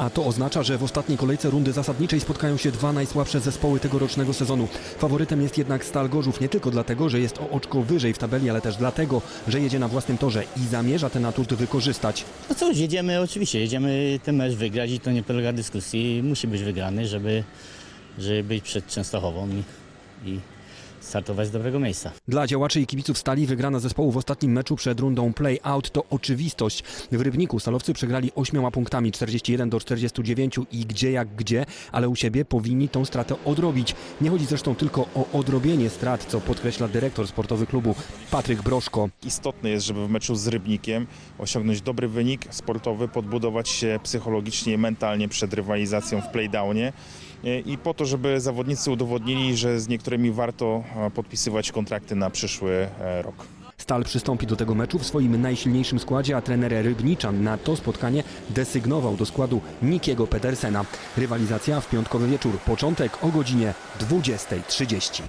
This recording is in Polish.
A to oznacza, że w ostatniej kolejce rundy zasadniczej spotkają się dwa najsłabsze zespoły tegorocznego sezonu. Faworytem jest jednak Stal Gorzów nie tylko dlatego, że jest o oczko wyżej w tabeli, ale też dlatego, że jedzie na własnym torze i zamierza ten atut wykorzystać. No cóż, jedziemy oczywiście, jedziemy ten mecz wygrać i to nie podlega dyskusji. Musi być wygrany, żeby, żeby być przed Częstochową i, i startować z dobrego miejsca. Dla działaczy i kibiców Stali wygrana zespołu w ostatnim meczu przed rundą play-out to oczywistość. W Rybniku Stalowcy przegrali ośmioma punktami 41 do 49 i gdzie jak gdzie, ale u siebie powinni tą stratę odrobić. Nie chodzi zresztą tylko o odrobienie strat, co podkreśla dyrektor sportowy klubu Patryk Broszko. Istotne jest, żeby w meczu z Rybnikiem osiągnąć dobry wynik sportowy, podbudować się psychologicznie i mentalnie przed rywalizacją w playdownie e, i po to, żeby zawodnicy udowodnili, że z niektórymi warto podpisywać kontrakty na przyszły e, rok. Stal przystąpi do tego meczu w swoim najsilniejszym składzie, a trener Rybniczan na to spotkanie desygnował do składu Nikiego Pedersena. Rywalizacja w piątkowy wieczór, początek o godzinie 20.30.